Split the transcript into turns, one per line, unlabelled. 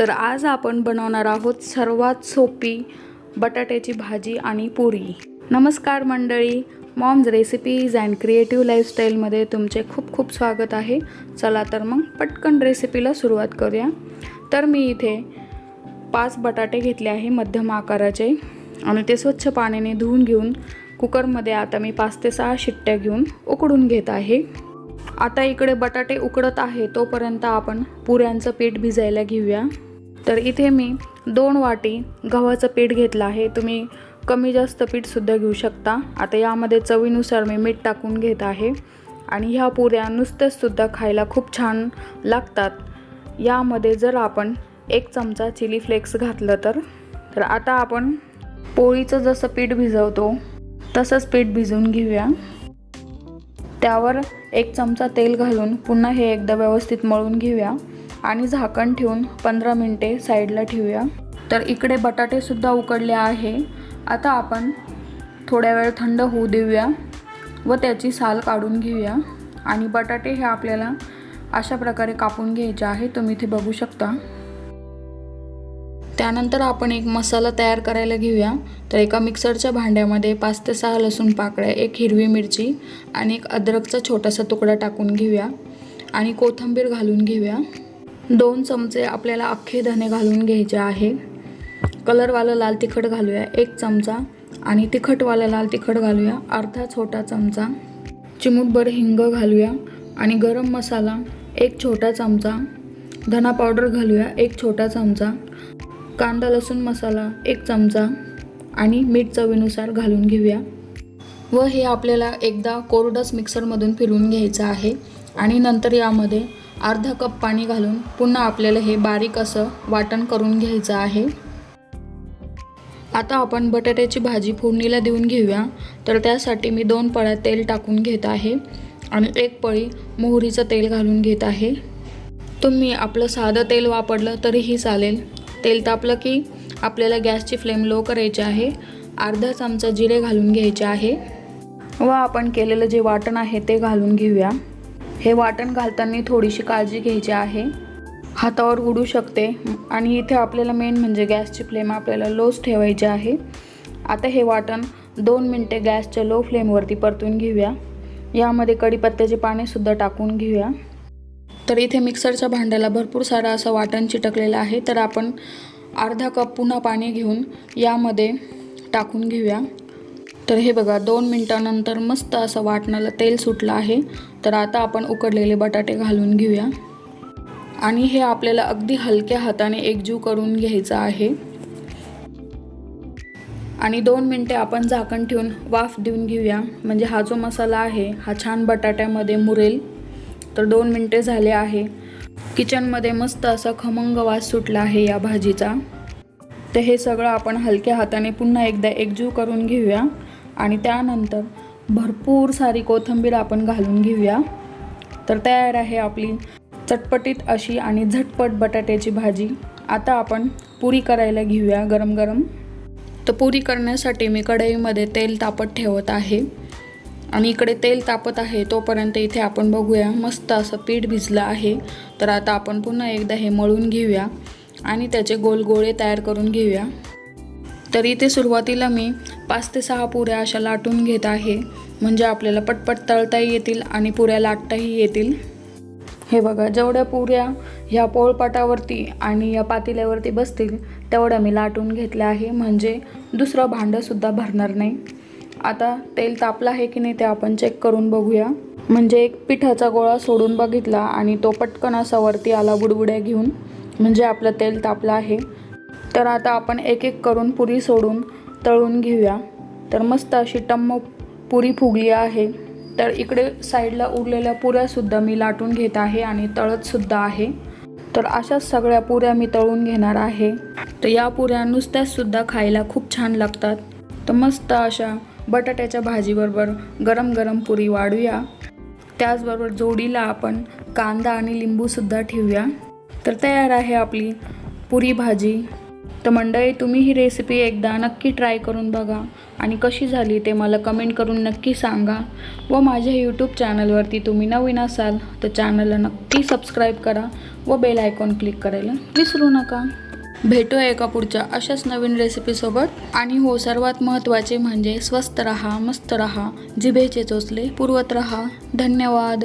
तर आज आपण बनवणार आहोत सर्वात सोपी बटाट्याची भाजी आणि पुरी. नमस्कार मंडळी मॉम्स रेसिपीज अँड क्रिएटिव्ह लाईफस्टाईलमध्ये तुमचे खूप खूप स्वागत आहे. चला तर मग पटकन रेसिपीला सुरुवात करूया. तर मी इथे पाच बटाटे घेतले आहे मध्यम आकाराचे आणि ते स्वच्छ पाण्याने धुवून घेऊन कुकरमध्ये आता मी पाच ते सहा शिट्ट्या घेऊन उकडून घेत आहे. आता इकडे बटाटे उकडत आहे तोपर्यंत आपण पुऱ्यांचं पीठ भिजायला घेऊया. तर इथे मी दोन वाटी गव्हाचं पीठ घेतलं आहे. तुम्ही कमी जास्त पीठसुद्धा घेऊ शकता. आता यामध्ये चवीनुसार मी मीठ टाकून घेत आहे. आणि ह्या पुऱ्या नुसत्याचसुद्धा खायला खूप छान लागतात. यामध्ये जर आपण एक चमचा चिली फ्लेक्स घातलं तर तर आता आपण पोळीचं जसं पीठ भिजवतो तसंच पीठ भिजवून घेऊया. त्यावर एक चमचा तेल घालून पुन्हा हे एकदा व्यवस्थित मळून घेऊया. आणि झाकण ठेवून पंधरा मिनटे साईडला ठेवूया. तर इकडे बटाटेसुद्धा उकडले आहे. आता आपण थोड्या वेळ थंड होऊ देऊया व त्याची साल काढून घेऊया. आणि बटाटे हे आपल्याला अशा प्रकारे कापून घ्यायचे आहे. तुम्ही इथे बघू शकता. त्यानंतर आपण एक मसाला तयार करायला घेऊया. तर एका मिक्सरच्या भांड्यामध्ये पाच ते सहा लसूण पाकळ्या एक हिरवी मिरची आणि एक अद्रकचा छोटासा तुकडा टाकून घेऊया आणि कोथिंबीर घालून घेऊया. दोन चमचे आपल्याला अख्खे धने घालून घ्यायचे आहे. कलरवालं लाल तिखट घालूया एक चमचा. आणि तिखटवालं लाल तिखट घालूया अर्धा छोटा चमचा. चिमूटभर हिंग घालूया आणि गरम मसाला एक छोटा चमचा. धना पावडर घालूया एक छोटा चमचा. कांदा लसूण मसाला एक चमचा आणि मीठ चवीनुसार घालून घेऊया. व हे आपल्याला एकदा कोरडस मिक्सरमधून फिरवून घ्यायचं आहे आणि नंतर यामध्ये अर्धा कप पाणी घालून पुन्हा आपल्याला हे बारीक असं वाटण करून घ्यायचं आहे. आता आपण बटाट्याची भाजी फोडणीला देऊन घेऊया. तर त्यासाठी मी दोन पळ्या तेल टाकून घेत आहे आणि एक पळी मोहरीचं तेल घालून घेत आहे. तुम्ही आपलं साधं तेल वापरलं तरीही चालेल. तेल तापलं की आपल्याला गॅसची फ्लेम लो करायची आहे. अर्धा चमचा जिरे घालून घ्यायचे आहे. व आपण केलेलं जे वाटण आहे ते घालून घेऊया. हे वाटण घालताना थोडीशी काळजी घ्यायची आहे. हातावर उडू शकते. आणि इथे आपल्याला मेन म्हणजे गॅसची फ्लेम आपल्याला लोच ठेवायची आहे. आता हे वाटण दोन मिनटे गॅसच्या लो फ्लेमवरती परतून घेऊया. यामध्ये कढीपत्त्याचे पाणीसुद्धा टाकून घेऊया. तर इथे मिक्सरच्या भांड्याला भरपूर सारा असं वाटण चिटकलेलं आहे. तर आपण अर्धा कप पुन्हा पाणी घेऊन यामध्ये टाकून घेऊया. तर हे बघा दोन मिनटानंतर मस्त असं वाटणाला तेल सुटलं आहे. तर आता आपण उकडलेले बटाटे घालून घेऊया. आणि हे आपल्याला अगदी हलक्या हाताने एकजीव करून घ्यायचं आहे. आणि दोन मिनटे आपण झाकण ठेवून वाफ देऊन घेऊया. म्हणजे हा जो मसाला आहे हा छान बटाट्यामध्ये मुरेल. तर दोन मिनटे झाले आहे. किचनमध्ये मस्त असा खमंग वास सुटला आहे या भाजीचा. तर हे सगळं आपण हलक्या हाताने पुन्हा एकदा एकजीव करून घेऊया. आणि त्यानंतर भरपूर सारी कोथिंबीर आपण घालून घेऊया. तर तयार आहे आपली चटपटीत अशी आणि झटपट बटाट्याची भाजी. आता आपण पुरी करायला घेऊया गरम गरम. तर पुरी करण्यासाठी मी कढईमध्ये तेल तापत ठेवत आहे. आणि इकडे तेल तापत आहे तोपर्यंत इथे आपण बघूया. मस्त असं पीठ भिजलं आहे. तर आता आपण पुन्हा एकदा हे मळून घेऊया आणि त्याचे गोल गोळे तयार करून घेऊया. तर इथे सुरुवातीला मी पाच ते सहा पुऱ्या अशा लाटून घेत आहे. म्हणजे आपल्याला पटपट तळताही येतील आणि पुऱ्या लाटताही येतील. हे बघा जेवढ्या पुऱ्या ह्या पोळपाटावरती आणि या पातेल्यावरती बसतील तेवढ्या मी लाटून घेतल्या आहे. म्हणजे दुसरं भांडंसुद्धा भरणार नाही. आता तेल तापलं आहे की नाही ते आपण चेक करून बघूया. म्हणजे एक पिठाचा गोळा सोडून बघितला आणि तो पटकन असा वरती आला बुडबुड्या घेऊन. म्हणजे आपलं तेल तापलं आहे. तर आता आपण एक एक करून पुरी सोडून तळून घेऊया. तर मस्त अशी टम्म पुरी फुगली आहे. तर इकडे साईडला उरलेल्या पुऱ्यासुद्धा मी लाटून घेत आहे आणि तळतसुद्धा आहे. तर अशाच सगळ्या पुऱ्या मी तळून घेणार आहे. तर या पुऱ्या नुसत्याचसुद्धा खायला खूप छान लागतात. तर मस्त अशा बटाट्याच्या भाजीबरोबर गरम गरम पुरी वाढूया. त्याचबरोबर जोडीला आपण कांदा आणि लिंबूसुद्धा ठेवूया. तर तयार आहे आपली पुरी भाजी. तर मंडळी तुम्ही ही रेसिपी एकदा नक्की ट्राय करून बघा आणि कशी झाली ते मला कमेंट करून नक्की सांगा. व माझ्या यूट्यूब चॅनलवरती तुम्ही नवीन असाल तर चॅनलला नक्की सबस्क्राईब करा व बेल आयकॉन क्लिक करायला विसरू नका. भेटूया एका पुढच्या अशाच नवीन रेसिपीसोबत आणि हो सर्वात महत्त्वाचे म्हणजे स्वस्त रहा मस्त रहा जिभेचे चोचले पुरवत रहा. धन्यवाद.